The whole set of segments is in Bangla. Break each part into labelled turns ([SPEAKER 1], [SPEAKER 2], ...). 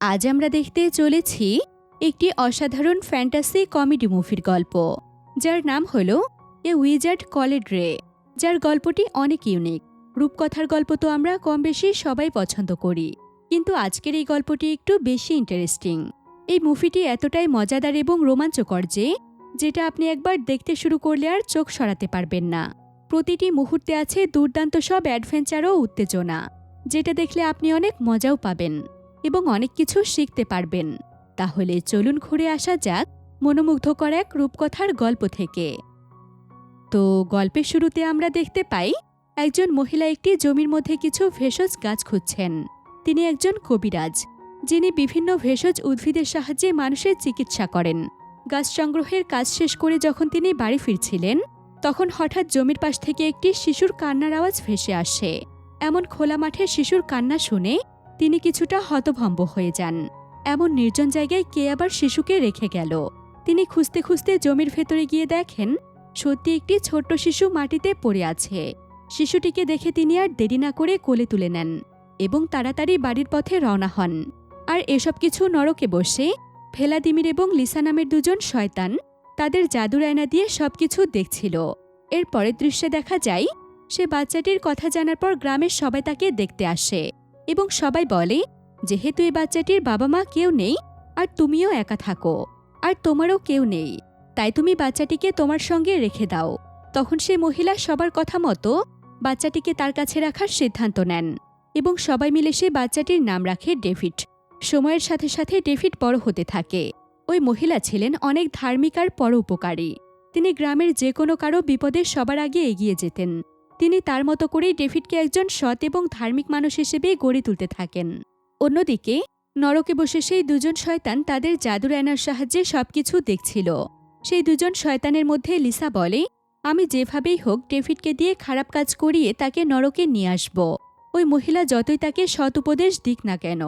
[SPEAKER 1] আজ আমরা দেখতে চলেছি একটি অসাধারণ ফ্যান্টাসি কমেডি মুভির গল্প, যার নাম হল এ উইজার্ড কলেড রে যার গল্পটি অনেক ইউনিক। রূপকথার গল্প তো আমরা কম বেশি সবাই পছন্দ করি, কিন্তু আজকের এই গল্পটি একটু বেশি ইন্টারেস্টিং এই মুভিটি এতটাই মজাদার এবং রোমাঞ্চকর যে, যেটা আপনি একবার দেখতে শুরু করলে আর চোখ সরাতে পারবেন না। প্রতিটি মুহূর্তে আছে দুর্দান্ত সব অ্যাডভেঞ্চার ও উত্তেজনা, যেটা দেখলে আপনি অনেক মজাও পাবেন। এবং অনেক কিছু শিখতে পারবেন। তাহলে চলুন ঘুরে আসা যাক মনোমুগ্ধকর এক রূপকথার গল্প থেকে। তো গল্পের শুরুতে আমরা দেখতে পাই, একজন মহিলা একটি জমির মধ্যে কিছু ভেষজ গাছ খুঁজছেন। তিনি একজন কবিরাজ, যিনি বিভিন্ন ভেষজ উদ্ভিদের সাহায্যে মানুষের চিকিৎসা করেন। গাছ সংগ্রহের কাজ শেষ করে যখন তিনি বাড়ি ফিরছিলেন, তখন হঠাৎ জমির পাশ থেকে একটি শিশুর কান্নার আওয়াজ ভেসে আসে। এমন খোলা মাঠে শিশুর কান্না শুনে তিনি কিছুটা হতভম্ব হয়ে যান। এমন নির্জন জায়গায় কে আবার শিশুকে রেখে গেল? তিনি খুঁজতে খুঁজতে জমির ভেতরে গিয়ে দেখেন, সত্যি একটি ছোট্ট শিশু মাটিতে পড়ে আছে। শিশুটিকে দেখে তিনি আর দেরি না করে কোলে তুলে নেন এবং তাড়াতাড়ি বাড়ির পথে রওনা হন। আর এসব কিছু নরকে বসে ভেলাদিমির এবং লিসা নামের দুজন শয়তান তাদের জাদুর আয়না দিয়ে সবকিছু দেখছিল। এর পরের দৃশ্যে দেখা যায়, সে বাচ্চাটির কথা জানার পর গ্রামের সবাই তাকে দেখতে আসে। এবং সবাই বলে, যেহেতু এই বাচ্চাটির বাবা মা কেউ নেই, আর তুমিও একা থাকো, আর তোমারও কেউ নেই, তাই তুমি বাচ্চাটিকে তোমার সঙ্গে রেখে দাও। তখন সে মহিলা সবার কথা মতো বাচ্চাটিকে তার কাছে রাখার সিদ্ধান্ত নেন এবং সবাই মিলে সে বাচ্চাটির নাম রাখে ডেভিড। সময়ের সাথে সাথে ডেভিড বড় হতে থাকে। ওই মহিলা ছিলেন অনেক ধার্মিক আর পরোপকারী। তিনি গ্রামের যে কোনো কারও বিপদে সবার আগে এগিয়ে যেতেন। তিনি তার মতো করেই ডেভিডকে একজন সৎ এবং ধার্মিক মানুষ হিসেবে গড়ে তুলতে থাকেন। অন্যদিকে, নরকে বসে সেই দুজন শয়তান তাদের জাদুর আয়নার সাহায্যে সবকিছু দেখছিল। সেই দুজন শয়তানের মধ্যে লিসা বলে, আমি যেভাবেই হোক ডেভিডকে দিয়ে খারাপ কাজ করিয়ে তাকে নরকে নিয়ে আসব। ওই মহিলা যতই তাকে সৎ উপদেশ দিক না কেন,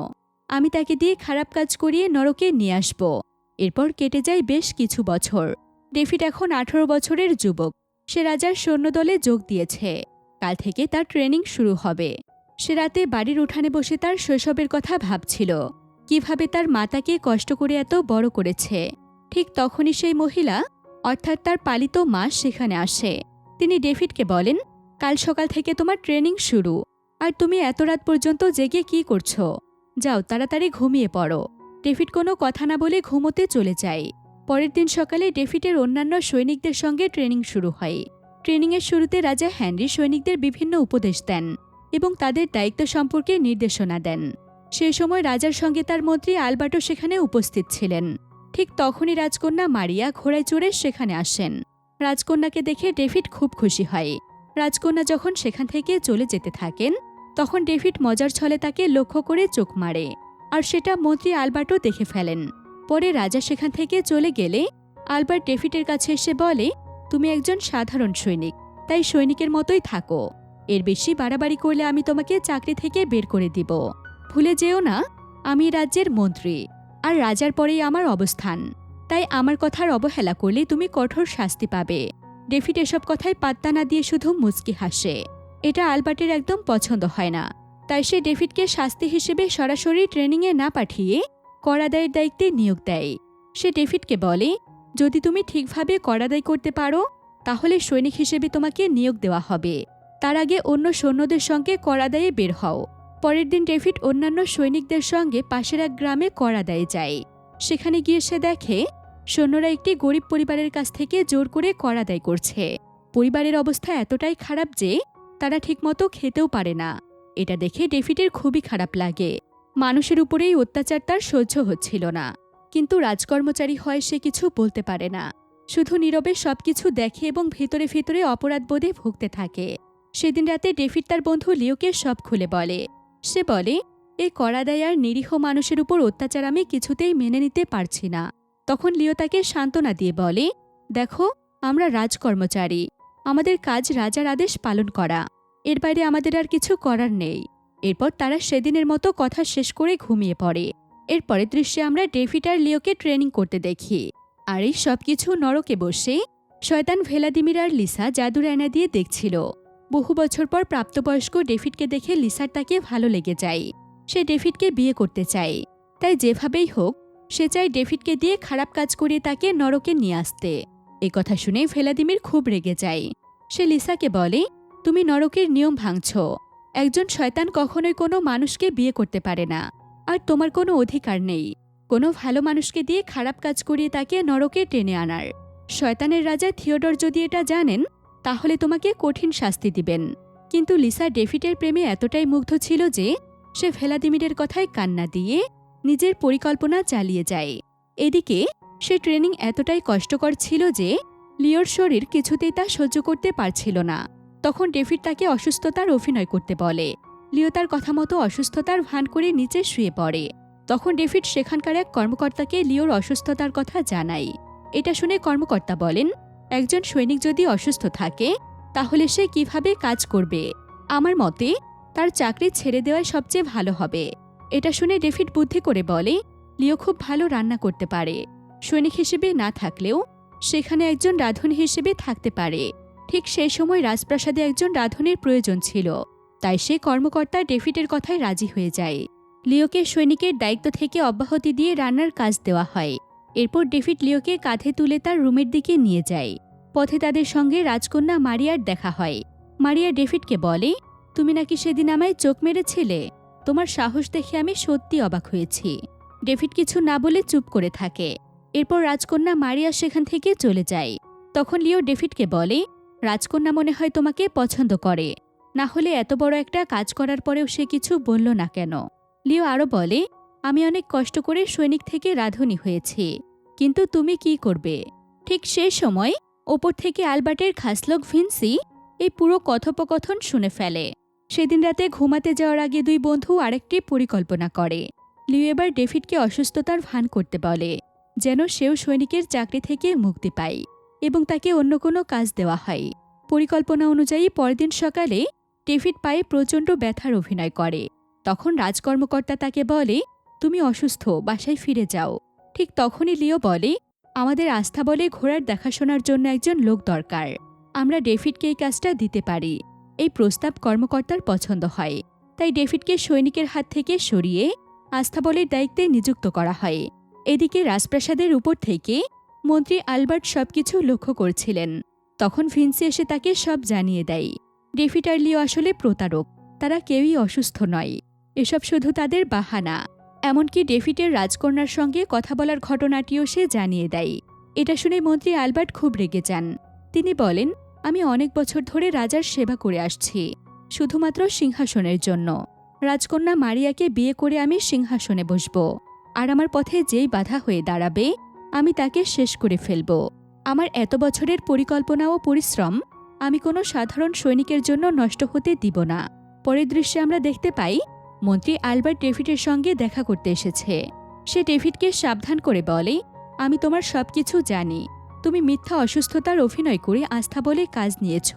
[SPEAKER 1] আমি তাকে দিয়ে খারাপ কাজ করিয়ে নরকে নিয়ে আসব। এরপর কেটে যায় বেশ কিছু বছর। ডেভিড এখন আঠারো বছরের যুবক। সে রাজার সৈন্যদলে যোগ দিয়েছে। কাল থেকে তার ট্রেনিং শুরু হবে। সে রাতে বাড়ির উঠানে বসে তার শৈশবের কথা ভাবছিল। কীভাবে তার মাতাকে কষ্ট করে এত বড় করেছে? ঠিক তখনই সেই মহিলা, অর্থাৎ তার পালিত মা সেখানে আসে। তিনি ডেভিডকে বলেন, কাল সকাল থেকে তোমার ট্রেনিং শুরু। আর তুমি এত রাত পর্যন্ত জেগে কি করছ? যাও, তাড়াতাড়ি ঘুমিয়ে পড়ো। ডেভিড কোনো কথা না বলে ঘুমোতে চলে যায়। পরের দিন সকালে ডেফিটের অন্যান্য সৈনিকদের সঙ্গে ট্রেনিং শুরু হয়। ট্রেনিংয়ের শুরুতে রাজা হ্যানরি সৈনিকদের বিভিন্ন উপদেশ দেন এবং তাদের দায়িত্ব সম্পর্কে নির্দেশনা দেন। সেই সময় রাজার সঙ্গে তার মন্ত্রী আলবার্টো সেখানে উপস্থিত ছিলেন। ঠিক তখনই রাজকন্যা মারিয়া ঘোড়ায় চড়ে সেখানে আসেন। রাজকন্যাকে দেখে ডেভিড খুব খুশি হয়। রাজকন্যা যখন সেখান থেকে চলে যেতে থাকেন, তখন ডেভিড মজার ছলে তাকে লক্ষ্য করে চোখ মারে। আর সেটা মন্ত্রী আলবার্টও দেখে ফেলেন। পরে রাজা সেখান থেকে চলে গেলে আলবার্ট ডেভিডের কাছে এসে বলে, তুমি একজন সাধারণ সৈনিক, তাই সৈনিকের মতোই থাকো। এর বেশি বাড়াবাড়ি করলে আমি তোমাকে চাকরি থেকে বের করে দিব। ভুলে যেও না, আমি রাজ্যের মন্ত্রী, আর রাজার পরেই আমার অবস্থান। তাই আমার কথার অবহেলা করলে তুমি কঠোর শাস্তি পাবে ডেফিট এসব কথায় পাত্তা না দিয়ে শুধু মুচকি হাসে। এটা আলবার্টের একদম পছন্দ হয় না। তাই সে ডেভিডকে শাস্তি হিসেবে সরাসরি ট্রেনিংয়ে না পাঠিয়ে করাদায়ের দায়িত্বে নিয়োগ দেয়। সে ডেভিডকে বলে, যদি তুমি ঠিকভাবে কর আদায় করতে পারো, তাহলে সৈনিক হিসেবে তোমাকে নিয়োগ দেওয়া হবে। তার আগে অন্য সৈন্যদের সঙ্গে কর আদায়ে বের হও। পরের দিন ডেভিড অন্যান্য সৈনিকদের সঙ্গে পাশের এক গ্রামে কর আদায়ে যায়। সেখানে গিয়ে সে দেখে, সৈন্যরা একটি গরিব পরিবারের কাছ থেকে জোর করে কর আদায় করছে। পরিবারের অবস্থা এতটাই খারাপ যে, তারা ঠিকমতো খেতেও পারে না। এটা দেখে ডেভিডের খুবই খারাপ লাগে। মানুষের উপরেই অত্যাচার তার সহ্য হচ্ছিল না। কিন্তু রাজকর্মচারী হয় সে কিছু বলতে পারে না। শুধু নীরবে সবকিছু দেখে এবং ভেতরে ভেতরে অপরাধবোধে ভুগতে থাকে। সেদিন রাতে ডেভিড তার বন্ধু লিওকে সব খুলে বলে। সে বলে এই করাদায় আর নিরীহ মানুষের উপর অত্যাচার আমি কিছুতেই মেনে নিতে পারছি না। তখন লিও তাকে সান্ত্বনা দিয়ে বলে, দেখো, আমরা রাজকর্মচারী। আমাদের কাজ রাজার আদেশ পালন করা। এর বাইরে আমাদের আর কিছু করার নেই। এরপর তারা সেদিনের মতো কথা শেষ করে ঘুমিয়ে পড়ে। এরপরে দৃশ্যে আমরা ডেভিড আর লিওকে ট্রেনিং করতে দেখি। আর এই সব কিছু নরকে বসে শয়তান ভেলাদিমির আর লিসা জাদুর আয়না দিয়ে দেখছিল। বহু বছর পর প্রাপ্তবয়স্ক ডেভিডকে দেখে লিসার তাকে ভালো লেগে যায়। সে ডেভিডকে বিয়ে করতে চায়। তাই যেভাবেই হোক, সে চায় ডেভিডকে দিয়ে খারাপ কাজ করিয়ে তাকে নরকে নিয়ে আসতে। এ কথা শুনে ভেলাদিমির খুব রেগে যায়। সে লিসাকে বলে, তুমি নরকের নিয়ম ভাঙছ। একজন শয়তান কখনোই কোনো মানুষকে বিয়ে করতে পারে না। আর তোমার কোনো অধিকার নেই। কোনো ভালো মানুষকে দিয়ে খারাপ কাজ করিয়ে তাকে নরকে টেনে আনার। শয়তানের রাজা থিওডর যদি এটা জানেন, তাহলে তোমাকে কঠিন শাস্তি দিবেন। কিন্তু লিসা ডেভিডের প্রেমে এতটাই মুগ্ধ ছিল যে, সে ভেলাদিমিরের কথায় কান্না দিয়ে নিজের পরিকল্পনা চালিয়ে যায়। এদিকে, সে ট্রেনিং এতটাই কষ্টকর ছিল যে, লিওর শরীর কিছুতেই তা সহ্য করতে পারছিল না। তখন ডেভিড তাকে অসুস্থতার অভিনয় করতে বলে। লিও তার কথা মতো অসুস্থতার ভান করে নিচে শুয়ে পড়ে। তখন ডেভিড সেখানকার এক কর্মকর্তাকে লিওর অসুস্থতার কথা জানায়। এটা শুনে কর্মকর্তা বলেন, একজন সৈনিক যদি অসুস্থ থাকে, তাহলে সে কীভাবে কাজ করবে? আমার মতে, তার চাকরি ছেড়ে দেওয়াই সবচেয়ে ভালো হবে। এটা শুনে ডেভিড বুদ্ধি করে বলে, লিও খুব ভালো রান্না করতে পারে। সৈনিক হিসেবে না থাকলেও, সেখানে একজন রাঁধুনি হিসেবে থাকতে পারে। ঠিক সেই সময় রাজপ্রাসাদে একজন রাঁধুনির প্রয়োজন ছিল, তাই সে কর্মকর্তা ডেভিডের কথায় রাজি হয়ে যায়। লিওকে সৈনিকের দায়িত্ব থেকে অব্যাহতি দিয়ে রান্নার কাজ দেওয়া হয়। এরপর ডেভিড লিওকে কাঁধে তুলে তার রুমের দিকে নিয়ে যায়। পথে তাদের সঙ্গে রাজকন্যা মারিয়ার দেখা হয়। মারিয়া ডেভিডকে বলে, তুমি নাকি সেদিন আমায় চোখ মেরেছিলে? তোমার সাহস দেখে আমি সত্যি অবাক হয়েছি ডেভিড কিছু না বলে চুপ করে থাকে। এরপর রাজকন্যা মারিয়া সেখান থেকে চলে যায়। তখন লিও ডেভিডকে বলে রাজকন্যা মনে হয় তোমাকে পছন্দ করে। না হলে এত বড় একটা কাজ করার পরেও সে কিছু বলল না কেন? লিও আরও বলে, আমি অনেক কষ্ট করে সৈনিক থেকে রাধুনি হয়েছি। কিন্তু তুমি কি করবে? ঠিক সেই সময় ওপর থেকে আলবার্টের খাসলোক ভিনসি এই পুরো কথোপকথন শুনে ফেলে। সেদিন রাতে ঘুমাতে যাওয়ার আগে দুই বন্ধু আরেকটি পরিকল্পনা করে। লিও এবার ডেভিডকে অসুস্থতার ভান করতে বলে, যেন সেও সৈনিকের চাকরি থেকে মুক্তি পায়। এবং তাকে অন্য কোনো কাজ দেওয়া হয়। পরিকল্পনা অনুযায়ী পরদিন সকালে ডেভিড পায়ে প্রচণ্ড ব্যথার অভিনয় করে। তখন রাজকর্মকর্তা তাকে বলে, তুমি অসুস্থ, বাসায় ফিরে যাও। ঠিক তখনই লিও বলে, আমাদের আস্থা বলে ঘোড়ার দেখাশোনার জন্য একজন লোক দরকার। আমরা ডেভিডকে এই কাজটা দিতে পারি। এই প্রস্তাব কর্মকর্তার পছন্দ হয়। তাই ডেভিডকে সৈনিকের হাত থেকে সরিয়ে আস্থাবলের দায়িত্বে নিযুক্ত করা হয়। এদিকে রাজপ্রাসাদের উপর থেকে মন্ত্রী আলবার্ট সবকিছু লক্ষ্য করছিলেন। তখন ভিন্সি এসে তাকে সব জানিয়ে দেয়। ডেভিড আর লিও আসলে প্রতারক, তারা কেউই অসুস্থ নয়। এসব শুধু তাদের বাহানা। এমনকি ডেফিটের রাজকন্যার সঙ্গে কথা বলার ঘটনাটিও সে জানিয়ে দেয়। এটা শুনে মন্ত্রী আলবার্ট খুব রেগে যান। তিনি বলেন, আমি অনেক বছর ধরে রাজার সেবা করে আসছি, শুধুমাত্র সিংহাসনের জন্য। রাজকন্যা মারিয়াকে বিয়ে করে আমি সিংহাসনে বসব। আর আমার পথে যেই বাধা হয়ে দাঁড়াবে আমি তাকে শেষ করে ফেলব। আমার এত বছরের পরিকল্পনা ও পরিশ্রম আমি কোনো সাধারণ সৈনিকের জন্য নষ্ট হতে দিব না। পরের দৃশ্যে আমরা দেখতে পাই, মন্ত্রী আলবার্ট ডেভিডের সঙ্গে দেখা করতে এসেছে। সে ডেভিডকে সাবধান করে বলে, আমি তোমার সবকিছু জানি। তুমি মিথ্যা অসুস্থতার অভিনয় করে আস্থা বলে কাজ নিয়েছ।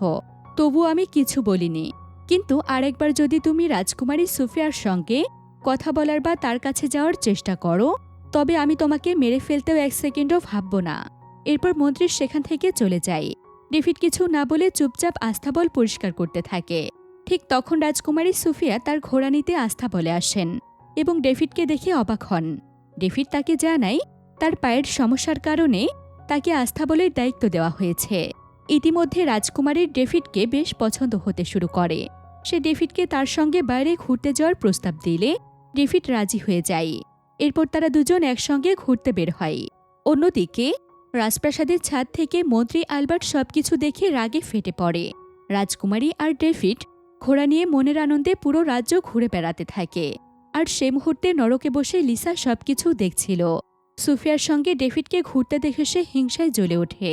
[SPEAKER 1] তবু আমি কিছু বলিনি। কিন্তু আরেকবার যদি তুমি রাজকুমারী সুফিয়ার সঙ্গে কথা বলার বা তার কাছে যাওয়ার চেষ্টা করো তবে আমি তোমাকে মেরে ফেলতেও এক সেকেন্ডও ভাবব না। এরপর মন্ত্রী সেখান থেকে চলে যায়। ডেভিড কিছু না বলে চুপচাপ আস্থাবল পরিষ্কার করতে থাকে। ঠিক তখন রাজকুমারী সুফিয়া তার ঘোড়া নিতে আস্থা বলে আসেন এবং ডেভিডকে দেখে অবাক হন। ডেভিড তাকে জানায়, তার পায়ের সমস্যার কারণে তাকে আস্থাবলের দায়িত্ব দেওয়া হয়েছে। ইতিমধ্যে রাজকুমারীর ডেভিডকে বেশ পছন্দ হতে শুরু করে। সে ডেভিডকে তার সঙ্গে বাইরে ঘুরতে যাওয়ার প্রস্তাব দিলে ডেভিড রাজি হয়ে যায়। এরপর তারা দুজন একসঙ্গে ঘুরতে বের হয়। অন্যদিকে রাজপ্রাসাদের ছাদ থেকে মন্ত্রী আলবার্ট সবকিছু দেখে রাগে ফেটে পড়ে। রাজকুমারী আর ডেভিড ঘোড়া নিয়ে মনের আনন্দে পুরো রাজ্য ঘুরে বেড়াতে থাকে। আর সে মুহূর্তে নরকে বসে লিসা সবকিছু দেখছিল। সুফিয়ার সঙ্গে ডেভিডকে ঘুরতে দেখে সে হিংসায় জ্বলে ওঠে।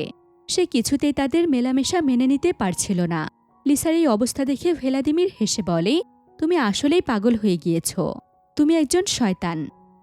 [SPEAKER 1] সে কিছুতেই তাদের মেলামেশা মেনে নিতে পারছিল না। লিসার এই অবস্থা দেখে ভেলাদিমির হেসে বলে, তুমি আসলেই পাগল হয়ে গিয়েছ। তুমি একজন শয়তান।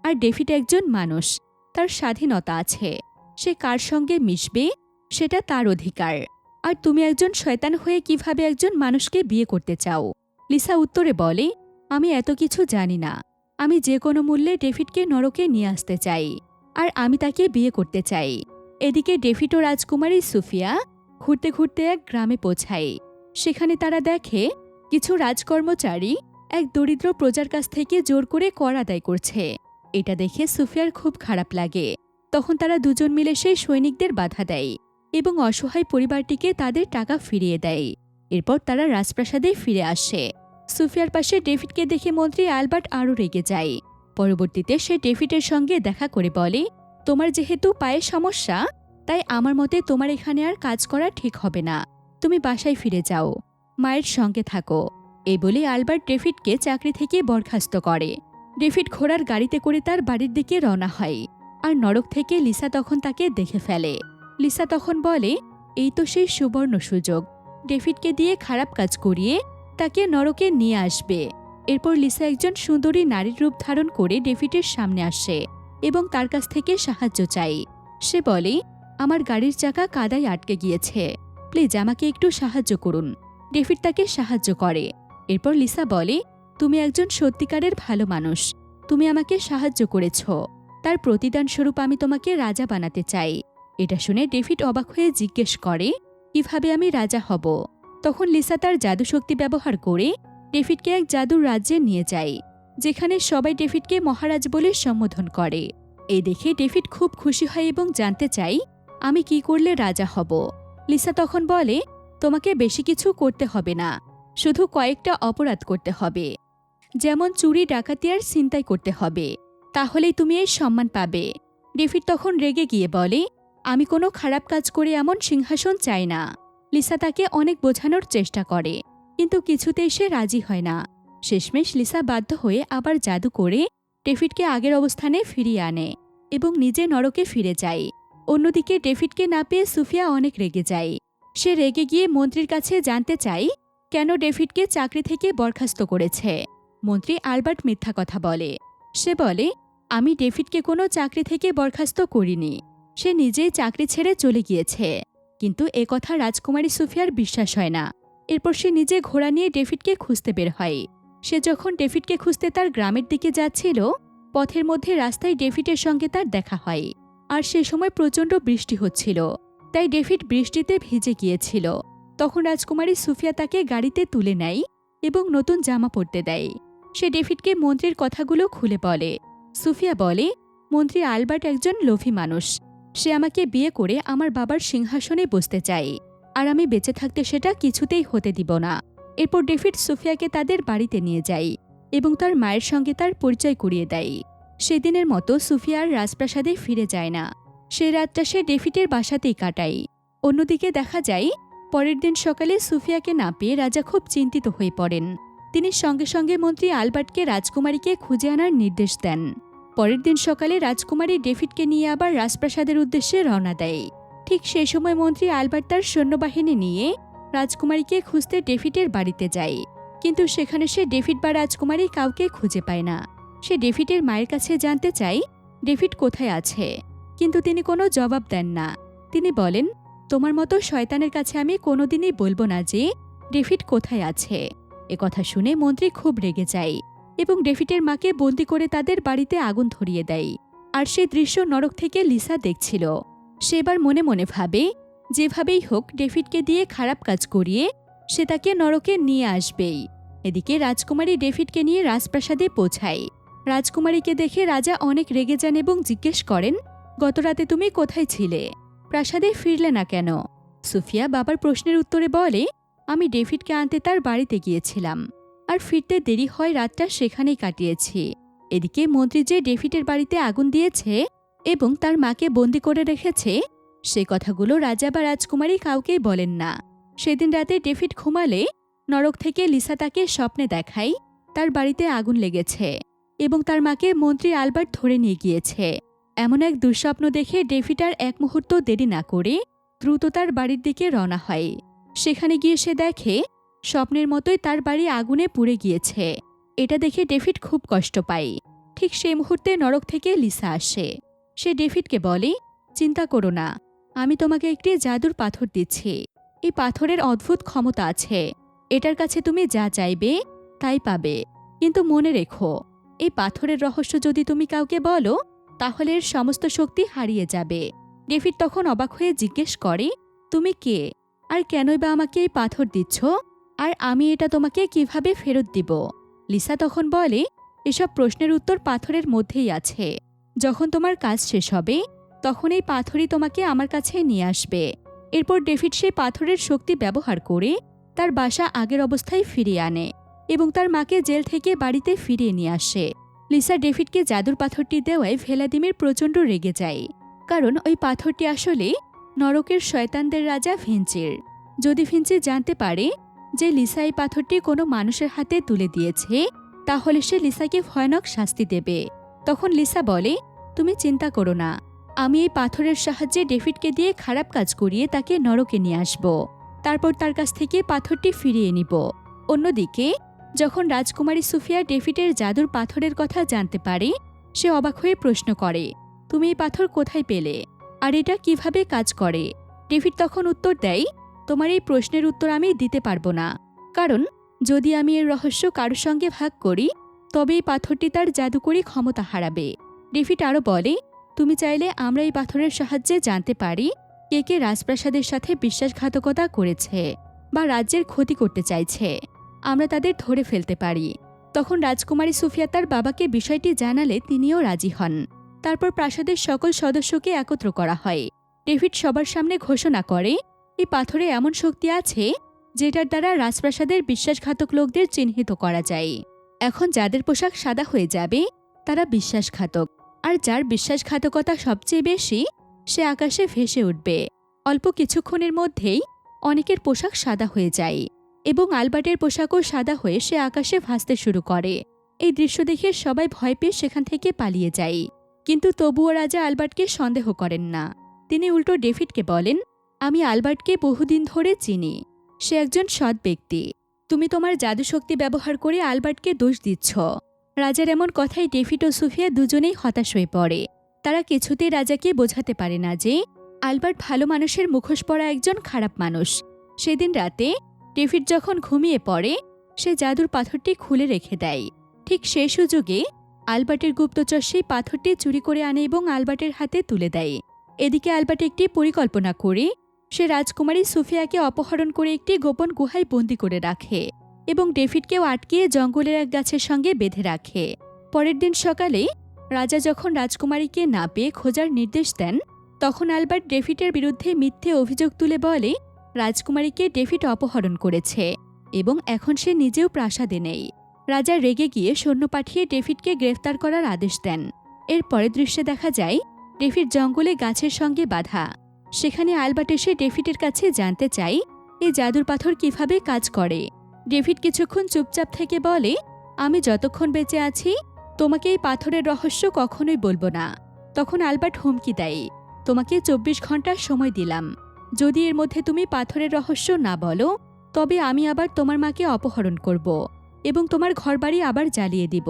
[SPEAKER 1] আর ডেভিড একজন মানুষ। তার স্বাধীনতা আছে। সে কার সঙ্গে মিশবে? সেটা তার অধিকার। আর তুমি একজন শয়তান হয়ে কীভাবে একজন মানুষকে বিয়ে করতে চাও? লিসা উত্তরে বলে, আমি এত কিছু জানি না। আমি যে কোনো মূল্যে ডেভিডকে নরকে নিয়ে আসতে চাই। আর আমি তাকে বিয়ে করতে চাই। এদিকে ডেভিড ও রাজকুমারী সুফিয়া ঘুরতে ঘুরতে এক গ্রামে পৌঁছায়। সেখানে তারা দেখে, কিছু রাজকর্মচারী এক দরিদ্র প্রজার কাছ থেকে জোর করে কর আদায় করছে। এটা দেখে সুফিয়ার খুব খারাপ লাগে। তখন তারা দুজন মিলে সেই সৈনিকদের বাধা দেয় এবং অসহায় পরিবারটিকে তাদের টাকা ফিরিয়ে দেয়। এরপর তারা রাজপ্রাসাদে ফিরে আসে। সুফিয়ার পাশে ডেভিডকে দেখে মন্ত্রী আলবার্ট আরও রেগে যায়। পরবর্তীতে সে ডেভিডের সঙ্গে দেখা করে বলে, তোমার যেহেতু পায়ে সমস্যা, তাই আমার মতে তোমার এখানে আর কাজ করা ঠিক হবে না। তুমি বাসায় ফিরে যাও। মায়ের সঙ্গে থাকো। এই বলে আলবার্ট ডেভিডকে চাকরি থেকে বরখাস্ত করে। ডেভিড ঘোড়ার গাড়িতে করে তার বাড়ির দিকে রওনা হয়। আর নরক থেকে লিসা তখন তাকে দেখে ফেলে। লিসা তখন বলে, এই তো সেই সুবর্ণ সুযোগ। ডেভিডকে দিয়ে খারাপ কাজ করিয়ে তাকে নরকে নিয়ে আসবে। এরপর লিসা একজন সুন্দরী নারীর রূপ ধারণ করে ডেভিডের সামনে আসে এবং তার কাছ থেকে সাহায্য চাই সে বলে, আমার গাড়ির চাকা কাদায় আটকে গিয়েছে। প্লিজ আমাকে একটু সাহায্য করুন। ডেভিড তাকে সাহায্য করে। এরপর লিসা বলে তুমি একজন সত্যিকারের ভালো মানুষ। তুমি আমাকে সাহায্য করেছ। তার প্রতিদান স্বরূপ আমি তোমাকে রাজা বানাতে চাই। এটা শুনে ডেভিড অবাক হয়ে জিজ্ঞেস করে, কীভাবে আমি রাজা হব? তখন লিসা তার জাদুশক্তি ব্যবহার করে ডেভিডকে এক জাদুর রাজ্যে নিয়ে যায়, যেখানে সবাই ডেভিডকে মহারাজ বলে সম্বোধন করে। এই দেখে ডেভিড খুব খুশি হয় এবং জানতে চাই আমি কি করলে রাজা হব? লিসা তখন বলে, তোমাকে বেশি কিছু করতে হবে না। শুধু কয়েকটা অপরাধ করতে হবে। যেমন চুরি, ডাকাতি আর ছিনতাই করতে হবে, তাহলেই তুমি এই সম্মান পাবে। ডেভিড তখন রেগে গিয়ে বলে, আমি কোনো খারাপ কাজ করে এমন সিংহাসন চাই না। লিসা তাকে অনেক বোঝানোর চেষ্টা করে, কিন্তু কিছুতেই সে রাজি হয় না। শেষমেশ লিসা বাধ্য হয়ে আবার জাদু করে ডেভিডকে আগের অবস্থানে ফিরিয়ে আনে এবং নিজে নরকে ফিরে যায়। অন্যদিকে ডেভিডকে না পেয়ে সুফিয়া অনেক রেগে যায়। সে রেগে গিয়ে মন্ত্রীর কাছে জানতে চাই কেন ডেভিডকে চাকরি থেকে বরখাস্ত করেছে। মন্ত্রী আলবার্ট মিথ্যা কথা বলে। সে বলে, আমি ডেভিডকে কোনো চাকরি থেকে বরখাস্ত করিনি। সে নিজেই চাকরি ছেড়ে চলে গিয়েছে। কিন্তু এ কথা রাজকুমারী সুফিয়ার বিশ্বাস হয় না। এরপর সে নিজে ঘোড়া নিয়ে ডেভিডকে খুঁজতে বের হয়। সে যখন ডেভিডকে খুঁজতে তার গ্রামের দিকে যাচ্ছিল, পথের মধ্যে রাস্তায় ডেভিডের সঙ্গে তার দেখা হয়। আর সে সময় প্রচণ্ড বৃষ্টি হচ্ছিল। তাই ডেভিড বৃষ্টিতে ভিজে গিয়েছিল। তখন রাজকুমারী সুফিয়া তাকে গাড়িতে তুলে নেয় এবং নতুন জামা পরতে দেয়। সে ডেভিডকে মন্ত্রীর কথাগুলো খুলে বলে। সুফিয়া বলে, মন্ত্রী আলবার্ট একজন লোভী মানুষ। সে আমাকে বিয়ে করে আমার বাবার সিংহাসনে বসতে চায়। আর আমি বেঁচে থাকতে সেটা কিছুতেই হতে দিব না। এরপর ডেভিড সুফিয়াকে তাদের বাড়িতে নিয়ে যায় এবং তার মায়ের সঙ্গে তার পরিচয় করিয়ে দেয়। সেদিনের মতো সুফিয়া আর রাজপ্রাসাদে ফিরে যায় না। সে রাতটা সে ডেভিডের বাসাতেই কাটায়। অন্যদিকে দেখা যায়, পরের দিন সকালে সুফিয়াকে না পেয়ে রাজা খুব চিন্তিত হয়ে পড়েন। তিনি সঙ্গে সঙ্গে মন্ত্রী আলবার্টকে রাজকুমারীকে খুঁজে আনার নির্দেশ দেন। পরের দিন সকালে রাজকুমারী ডেভিডকে নিয়ে আবার রাজপ্রাসাদের উদ্দেশ্যে রওনা দেয়। ঠিক সেই সময় মন্ত্রী আলবার্ট তার সৈন্যবাহিনী নিয়ে রাজকুমারীকে খুঁজতে ডেভিডের বাড়িতে যায়। কিন্তু সেখানে সে ডেভিড বা রাজকুমারী কাউকে খুঁজে পায় না। সে ডেভিডের মায়ের কাছে জানতে চাই ডেভিড কোথায় আছে? কিন্তু তিনি কোনো জবাব দেন না। তিনি বলেন, তোমার মতো শয়তানের কাছে আমি কোনোদিনই বলব না যে, ডেভিড কোথায় আছে। কথা শুনে মন্ত্রী খুব রেগে যায় এবং ডেভিডের মাকে বন্দি করে তাদের বাড়িতে আগুন ধরিয়ে দেয়। আর সে দৃশ্য নরক থেকে লিসা দেখছিল। সে এবার মনে মনে ভাবে, যেভাবেই হোক ডেভিডকে দিয়ে খারাপ কাজ করিয়ে সে তাকে নরকে নিয়ে আসবেই। এদিকে রাজকুমারী ডেভিডকে নিয়ে রাজপ্রাসাদে পৌঁছায়। রাজকুমারীকে দেখে রাজা অনেক রেগে যান এবং জিজ্ঞেস করেন, গতরাতে তুমি কোথায় ছিলে? প্রাসাদে ফিরলে না কেন? সুফিয়া বাবার প্রশ্নের উত্তরে বলে আমি ডেভিডকে আনতে তার বাড়িতে গিয়েছিলাম আর ফিরতে দেরি হয় রাতটা সেখানেই কাটিয়েছি। এদিকে মন্ত্রী যে ডেভিডের বাড়িতে আগুন দিয়েছে এবং তার মাকে বন্দি করে রেখেছে, সে কথাগুলো রাজা বা রাজকুমারী কাউকেই বলেন না। সেদিন রাতে ডেভিড ঘুমালে নরক থেকে লিসা তাকে স্বপ্নে দেখায় তার বাড়িতে আগুন লেগেছে এবং তার মাকে মন্ত্রী আলবার্ট ধরে নিয়ে গিয়েছে। এমন এক দুঃস্বপ্ন দেখে ডেভিড আর এক মুহূর্ত দেরি না করে দ্রুত তার বাড়ির দিকে রওনা হয়। সেখানে গিয়ে সে দেখে স্বপ্নের মতোই তার বাড়ি আগুনে পুড়ে গিয়েছে। এটা দেখে ডেভিড খুব কষ্ট পায়। ঠিক সেই মুহূর্তে নরক থেকে লিসা আসে। সে ডেভিডকে বলে, চিন্তা করো না, আমি তোমাকে একটি জাদুর পাথর দিচ্ছি। এই পাথরের অদ্ভুত ক্ষমতা আছে। এটার কাছে তুমি যা চাইবে, তাই পাবে। কিন্তু মনে রেখো, এই পাথরের রহস্য যদি তুমি কাউকে বলো, তাহলে এর সমস্ত শক্তি হারিয়ে যাবে। ডেভিড তখন অবাক হয়ে জিজ্ঞেস করে, তুমি কে? আর কেনই বা আমাকে এই পাথর দিচ্ছ? আর আমি এটা তোমাকে কীভাবে ফেরত দিব? লিসা তখন বলে, এসব প্রশ্নের উত্তর পাথরের মধ্যেই আছে। যখন তোমার কাজ শেষ হবে, তখন এই পাথরই তোমাকে আমার কাছে নিয়ে আসবে। এরপর ডেভিড সেই পাথরের শক্তি ব্যবহার করে তার বাসা আগের অবস্থায় ফিরিয়ে আনে এবং তার মাকে জেল থেকে বাড়িতে ফিরিয়ে নিয়ে আসে। লিসা ডেভিডকে জাদুর পাথরটি দেওয়ায় ভেলাদিমির প্রচণ্ড রেগে যায়, কারণ ওই পাথরটি আসলে নরকের শয়তানদের রাজা ভিঞ্চির। যদি ভিঞ্চি জানতে পারে যে লিসা এই পাথরটি কোনো মানুষের হাতে তুলে দিয়েছে, তাহলে সে লিসাকে ভয়ানক শাস্তি দেবে। তখন লিসা বলে, তুমি চিন্তা করো না। আমি এই পাথরের সাহায্যে ডেভিডকে দিয়ে খারাপ কাজ করিয়ে তাকে নরকে নিয়ে আসব। তারপর তার কাছ থেকে পাথরটি ফিরিয়ে নিব। অন্যদিকে, যখন রাজকুমারী সুফিয়া ডেভিডের জাদুর পাথরের কথা জানতে পারে, সে অবাক হয়ে প্রশ্ন করে, তুমি এই পাথর কোথায় পেলে? আর এটা কীভাবে কাজ করে? ডেভিড তখন উত্তর দেয়, তোমার এই প্রশ্নের উত্তর আমি দিতে পারব না। কারণ, যদি আমি এর রহস্য কারোর সঙ্গে ভাগ করি, তবে এই পাথরটি তার জাদুকরী ক্ষমতা হারাবে। ডেভিড আরও বলে, তুমি চাইলে আমরা এই পাথরের সাহায্যে জানতে পারি কে কে রাজপ্রাসাদের সাথে বিশ্বাসঘাতকতা করেছে বা রাজ্যের ক্ষতি করতে চাইছে। আমরা তাদের ধরে ফেলতে পারি। তখন রাজকুমারী সুফিয়া তার বাবাকে বিষয়টি জানালে তিনিও রাজি হন। তারপর প্রাসাদের সকল সদস্যকে একত্র করা হয়। ডেভিড সবার সামনে ঘোষণা করে, এই পাথরে এমন শক্তি আছে, যেটার দ্বারা রাজপ্রাসাদের বিশ্বাসঘাতক লোকদের চিহ্নিত করা যায়। এখন যাদের পোশাক সাদা হয়ে যাবে, তারা বিশ্বাসঘাতক। আর যার বিশ্বাসঘাতকতা সবচেয়ে বেশি, সে আকাশে ভেসে উঠবে। অল্প কিছুক্ষণের মধ্যেই অনেকের পোশাক সাদা হয়ে যায় এবং আলবার্টের পোশাকও সাদা হয়ে সে আকাশে ভাসতে শুরু করে। এই দৃশ্য দেখে সবাই ভয় পেয়ে সেখান থেকে পালিয়ে যায়। কিন্তু তবুও রাজা আলবার্টকে সন্দেহ করেন না। তিনি উল্টো ডেভিডকে বলেন, আমি আলবার্টকে বহুদিন ধরে চিনি। সে একজন সৎ ব্যক্তি। তুমি তোমার জাদুশক্তি ব্যবহার করে আলবার্টকে দোষ দিচ্ছ। রাজার এমন কথাই ডেভিড ও সুফিয়া দুজনেই হতাশ হয়ে পড়ে। তারা কিছুতেই রাজাকে বোঝাতে পারে না যে, আলবার্ট ভালো মানুষের মুখোশ পরা একজন খারাপ মানুষ। সেদিন রাতে ডেভিড যখন ঘুমিয়ে পড়ে, সে জাদুর পাথরটি খুলে রেখে দেয়। ঠিক সেই সুযোগে আলবার্টের গুপ্তচর সেই পাথরটি চুরি করে আনে এবং আলবার্টের হাতে তুলে দেয়। এদিকে আলবার্ট একটি পরিকল্পনা করে, সে রাজকুমারী সুফিয়াকে অপহরণ করে একটি গোপন গুহায় বন্দি করে রাখে এবং ডেভিডকেও আটকিয়ে জঙ্গলের এক গাছের সঙ্গে বেঁধে রাখে। পরের দিন সকালে রাজা যখন রাজকুমারীকে না পেয়ে খোঁজার নির্দেশ দেন, তখন আলবার্ট ডেভিডের বিরুদ্ধে মিথ্যে অভিযোগ তুলে বলে রাজকুমারীকে ডেভিড অপহরণ করেছে এবং এখন সে নিজেও প্রাসাদে নেই। রাজা রেগে গিয়ে সৈন্য পাঠিয়ে ডেভিডকে গ্রেফতার করার আদেশ দেন। এর পরের দৃশ্যে দেখা যায়, ডেভিড জঙ্গলে গাছের সঙ্গে বাধা। সেখানে আলবার্ট এসে ডেভিডের কাছে জানতে চাই এই জাদুর পাথর কীভাবে কাজ করে? ডেভিড কিছুক্ষণ চুপচাপ থেকে বলে, আমি যতক্ষণ বেঁচে আছি, তোমাকে এই পাথরের রহস্য কখনোই বলব না। তখন আলবার্ট হুমকি দেয়, তোমাকে চব্বিশ ঘণ্টা সময় দিলাম। যদি এর মধ্যে তুমি পাথরের রহস্য না বলো, তবে আমি আবার তোমার মাকে অপহরণ করব। এবং তোমার ঘরবাড়ি আবার জ্বালিয়ে দিব।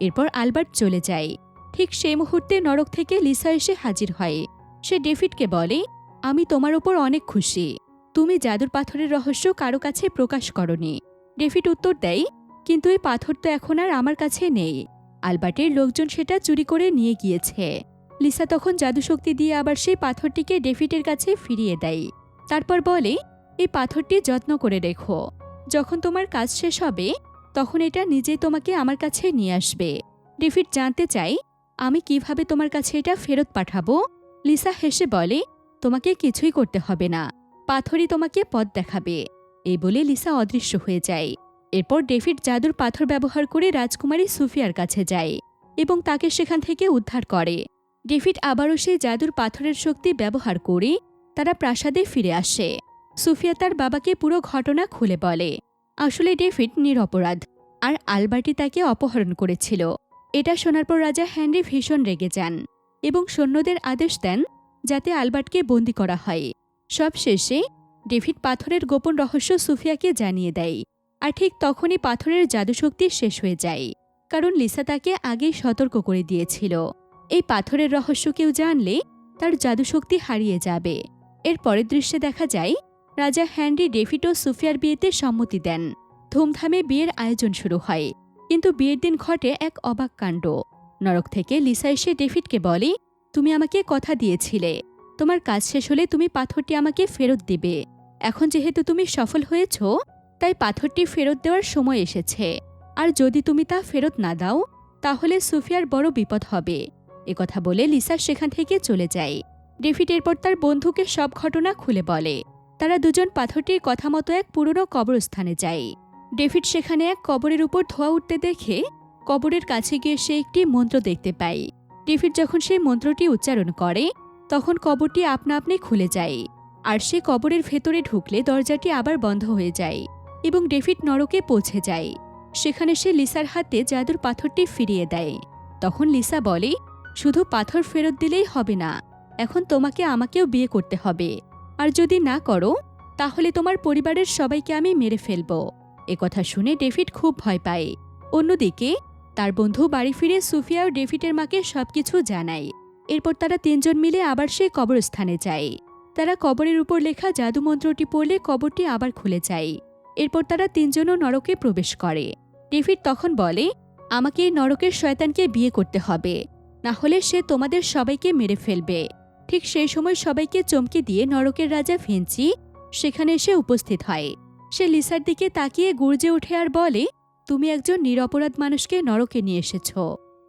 [SPEAKER 1] এরপর আলবার্ট চলে যায়। ঠিক সেই মুহূর্তে নরক থেকে লিসা এসে হাজির হয়। সে ডেভিডকে বলে, আমি তোমার ওপর অনেক খুশি। তুমি জাদুর পাথরের রহস্য কারও কাছে প্রকাশ করনি। ডেভিড উত্তর দেয়, কিন্তু এই পাথর তো এখন আর আমার কাছে নেই। আলবার্টের লোকজন সেটা চুরি করে নিয়ে গিয়েছে। লিসা তখন জাদুশক্তি দিয়ে আবার সেই পাথরটিকে ডেভিডের কাছে ফিরিয়ে দেয়। তারপর বলে, এই পাথরটি যত্ন করে রেখো যখন তোমার কাজ শেষ হবে তখন এটা নিজেই তোমাকে আমার কাছে নিয়ে আসবে। ডেভিড জানতে চাই, আমি কীভাবে তোমার কাছে এটা ফেরত পাঠাবো? লিসা হেসে বলে, তোমাকে কিছুই করতে হবে না, পাথরই তোমাকে পথ দেখাবে। এই বলে লিসা অদৃশ্য হয়ে যায়। এরপর ডেভিড জাদুর পাথর ব্যবহার করে রাজকুমারী সুফিয়ার কাছে যায় এবং তাকে সেখান থেকে উদ্ধার করে। ডেভিড আবারও সেই জাদুর পাথরের শক্তি ব্যবহার করে তারা প্রাসাদে ফিরে আসে। সুফিয়া তার বাবাকে পুরো ঘটনা খুলে বলে। আসলে ডেভিড নিরপরাধ আর আলবার্টি তাকে অপহরণ করেছিল। এটা শোনার পর রাজা হ্যানরি ভীষণ রেগে যান এবং সৈন্যদের আদেশ দেন যাতে আলবার্টকে বন্দি করা হয়। সব শেষে ডেভিড পাথরের গোপন রহস্য সুফিয়াকে জানিয়ে দেয়, আর ঠিক তখনই পাথরের জাদুশক্তি শেষ হয়ে যায়, কারণ লিসা তাকে আগেই সতর্ক করে দিয়েছিল। এই পাথরের রহস্য কেউ জানলে তার জাদুশক্তি হারিয়ে যাবে। এর পরের দৃশ্যে দেখা যায় রাজা হ্যানরি ডেভিড ও সুফিয়ার বিয়েতে সম্মতি দেন। ধুমধামে বিয়ের আয়োজন শুরু হয়। কিন্তু বিয়ের দিন ঘটে এক অবাক কাণ্ড। নরক থেকে লিসা এসে ডেভিডকে বলে, তুমি আমাকে কথা দিয়েছিলে। তোমার কাজ শেষ হলে তুমি পাথরটি আমাকে ফেরত দিবে। এখন যেহেতু তুমি সফল হয়েছ, তাই পাথরটি ফেরত দেওয়ার সময় এসেছে। আর যদি তুমি তা ফেরত না দাও, তাহলে সুফিয়ার বড় বিপদ হবে। কথা বলে লিসা সেখান থেকে চলে যায়। ডেভিড এরপর তার বন্ধুকে সব ঘটনা খুলে বলে। তারা দুজন পাথরটির কথা মতো এক পুরনো কবরস্থানে যায়। ডেভিড সেখানে এক কবরের উপর ধোয়া উঠতে দেখে কবরের কাছে গিয়ে সে একটি মন্ত্র দেখতে পায়। ডেভিড যখন সেই মন্ত্রটি উচ্চারণ করে, তখন কবরটি আপনা আপনি খুলে যায়। আর সে কবরের ভেতরে ঢুকলে দরজাটি আবার বন্ধ হয়ে যায় এবং ডেভিড নরকে পৌঁছে যায়। সেখানে সে লিসার হাতে জাদুর পাথরটি ফিরিয়ে দেয়। তখন লিসা বলে, শুধু পাথর ফেরত দিলেই হবে না, এখন তোমাকে আমাকেও বিয়ে করতে হবে। আর যদি না করো, তাহলে তোমার পরিবারের সবাইকে আমি মেরে ফেলব। কথা শুনে ডেভিড খুব ভয় পায়। অন্যদিকে, তার বন্ধু বাড়ি ফিরে সুফিয়া ও ডেভিডের মাকে সবকিছু জানায়। এরপর তারা তিনজন মিলে আবার সেই কবরস্থানে যায়। তারা কবরের উপর লেখা জাদুমন্ত্রটি পড়লে কবরটি আবার খুলে যায়। এরপর তারা তিনজনও নরকে প্রবেশ করে। ডেভিড তখন বলে, আমাকে এই নরকের শয়তানকে বিয়ে করতে হবে। না হলে সে তোমাদের সবাইকে মেরে ফেলবে। ঠিক সেই সময় সবাইকে চমকে দিয়ে নরকের রাজা ভেঞ্চি সেখানে এসে উপস্থিত হয়। সে লিসার দিকে তাকিয়ে গুর্জে ওঠে আর বলে, তুমি একজন নিরপরাধ মানুষকে নরকে নিয়ে এসেছ।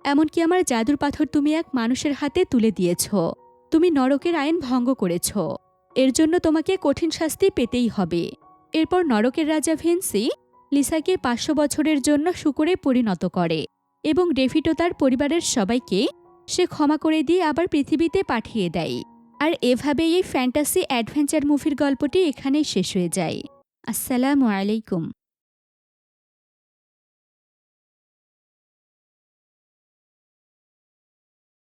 [SPEAKER 1] এমনকি আমার জাদুর পাথর তুমি এক মানুষের হাতে তুলে দিয়েছ। তুমি নরকের আইন ভঙ্গ করেছ। এর জন্য তোমাকে কঠিন শাস্তি পেতেই হবে এরপর নরকের রাজা ভেন্সি লিসাকে পাঁচশো বছরের জন্য শুকুরে পরিণত করে এবং ডেভিডও তার পরিবারের সবাইকে সে ক্ষমা করে দিয়ে আবার পৃথিবীতে পাঠিয়ে দেয়। আর এভাবেই এই ফ্যান্টাসি অ্যাডভেঞ্চার মুভির গল্পটি এখানেই শেষ হয়ে যায়। আসসালামু আলাইকুম।